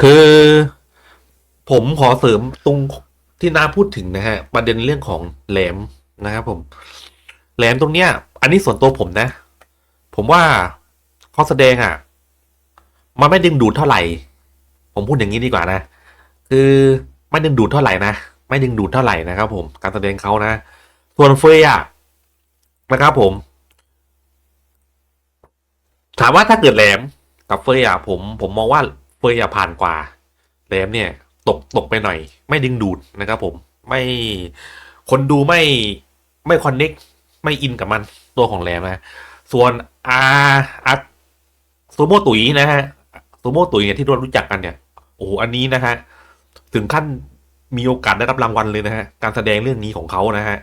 คือผมขอเสริมตรงที่นาพูดถึงนะฮะ ประเด็นเรื่องของแหลมนะครับผม แหลมตรงเนี้ย อันนี้ส่วนตัวผมนะ ผมว่าเขาแสดงอะ มันไม่ดึงดูดเท่าไหร่ ผมพูดอย่างนี้ดีกว่านะ คือไม่ดึงดูดเท่าไหร่นะ ไม่ดึงดูดเท่าไหร่นะครับผม การแสดงเขานะ ส่วนเฟยอะนะครับผม ถามว่าถ้าเกิดแหลมกับเฟยอะผมผมมองว่า เฟยอะผ่านกว่าแหลมเนี่ยตกตกไปหน่อย ไม่ดึงดูดนะครับผมไม่คนดูไม่ไม่คอนเน็กไม่อินกับมันตัวของแหลมนะ ส่วนอาอาซูโมตุยนะฮะซูโมตุยเนี่ยที่เรารู้จักกันเนี่ย โอ้โหอันนี้นะฮะถึงขั้นมีโอกาสได้รับรางวัลเลยนะฮะการแสดงเรื่องนี้ของเขานะฮะ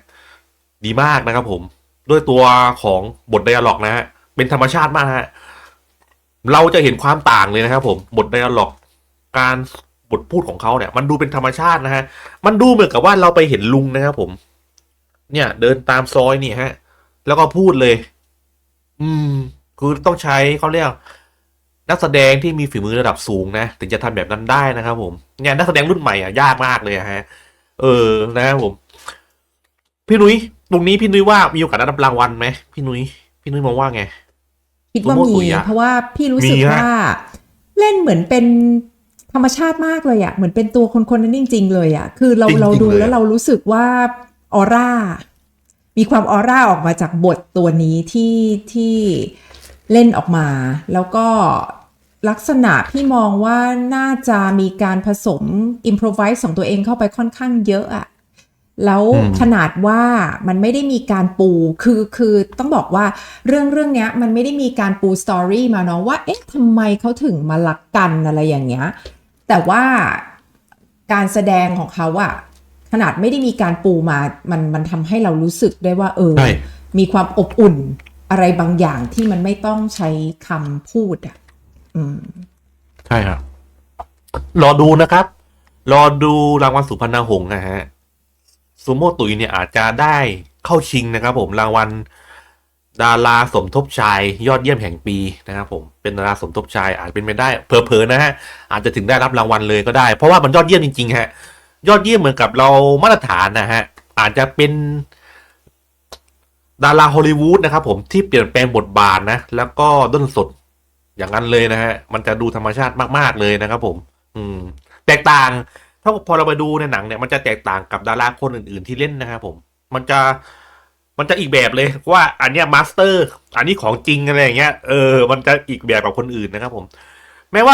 ดีมากนะครับผม ด้วยตัวของบทไดอะล็อกนะฮะเป็นธรรมชาติมากฮะ เราจะเห็นความต่างเลยนะครับผมบทไดอะล็อกการบทพูดของเขาเนี่ย มันดูเป็นธรรมชาตินะฮะ มันดูเหมือนกับว่าเราไปเห็นลุงนะครับผม เนี่ย เดินตามซอยนี่ฮะ แล้วก็พูดเลย อืม คือต้องใช้เขาเรียก นักแสดงที่มีฝีมือระดับสูงนะถึงจะทำแบบนั้นได้นะครับผมเนี่ยนักแสดงรุ่นใหม่อะยากมากเลยฮะ เออนะครับผม พี่นุ้ยตรงนี้พี่นุ้ยว่ามีโอกาสได้รับรางวัลไหมพี่นุ้ยพี่นุ้ยมองว่าไง คิดว่าตัวโมมีตุยอะเพราะว่าพี่รู้สึกมีฮะว่า เล่นเหมือนเป็นธรรมชาติมากเลยอะเหมือนเป็นตัวคนคนนั้นจริง ๆ เลยอะคือเราจริงๆเราดูเลยอะแล้วเรารู้สึกว่าออร่า มีความออร่าออกมาจากบทตัวนี้ที่ที่เล่นออกมา แล้วก็ลักษณะพี่มองว่าน่าจะมีการผสมอิมพรไวส์ของตัวเองเข้าไปค่อนข้างเยอะอะ แล้วอืมขนาดว่ามันไม่ได้มีการปูคือคือต้องบอกว่าเรื่องเรื่องเนี้ยมันไม่ได้มีการปูสตอรี่มาเนาะว่าเอ๊ะทำไมเขาถึงมารักกันอะไรอย่างเงี้ยแต่ว่าการแสดงของเขาอะขนาดไม่ได้มีการปูมามันมันทำให้เรารู้สึกได้ว่า เออใช่มีความอบอุ่นอะไรบางอย่างที่มันไม่ต้องใช้คำพูดอะอืมใช่ครับรอดูนะครับ รอดูรางวัลสุพรรณหงส์นะฮะ ซูโม่ตุยเนี่ยอาจจะได้เข้าชิงนะครับผมรางวัลดาราสมทบชายยอดเยี่ยมแห่งปีนะครับผมเป็นดาราสมทบชายอาจเป็นไปได้เผลอๆนะฮะอาจจะถึงได้รับรางวัลเลยก็ได้ เพราะว่ามันยอดเยี่ยมจริงๆฮะยอดเยี่ยมเหมือนกับเรามาตรฐานนะฮะอาจจะเป็นดาราฮอลลีวูดนะครับผมที่เปลี่ยนแปลงบทบาทนะ แล้วก็ด้นสดอย่างนั้นเลยนะฮะมันจะดูธรรมชาติมากๆเลยนะครับผม อืม แตกต่าง ถ้าพอเราไปดูในหนังเนี่ยมันจะแตกต่างกับดาราคนอื่น ๆ ที่เล่นนะครับผม มันจะมันจะอีกแบบเลยว่าอันเนี้ยมาสเตอร์ อันนี้ของจริงอะไรอย่างเงี้ยเออ มันจะอีกแบบกับคนอื่นนะครับผมแม้ว่า